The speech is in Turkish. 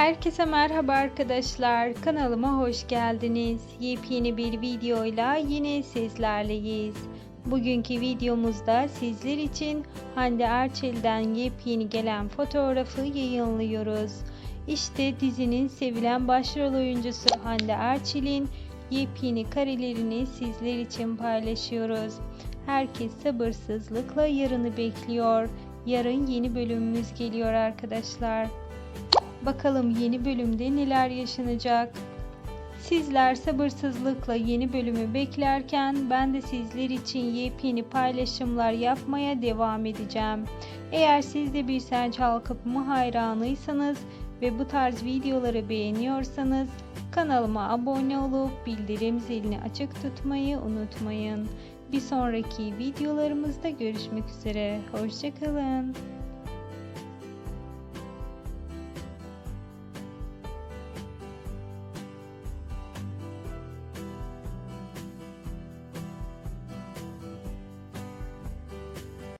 Herkese merhaba arkadaşlar. Kanalıma hoş geldiniz. Yepyeni bir videoyla yine sizlerleyiz. Bugünkü videomuzda sizler için Hande Erçel'den yepyeni gelen fotoğrafı yayınlıyoruz. İşte dizinin sevilen başrol oyuncusu Hande Erçel'in yepyeni karelerini sizler için paylaşıyoruz. Herkes sabırsızlıkla yarını bekliyor. Yarın yeni bölümümüz geliyor arkadaşlar. Bakalım yeni bölümde neler yaşanacak? Sizler sabırsızlıkla yeni bölümü beklerken ben de sizler için yepyeni paylaşımlar yapmaya devam edeceğim. Eğer siz de bir Sen Çal Kapımı hayranıysanız ve bu tarz videoları beğeniyorsanız kanalıma abone olup bildirim zilini açık tutmayı unutmayın. Bir sonraki videolarımızda görüşmek üzere. Hoşçakalın.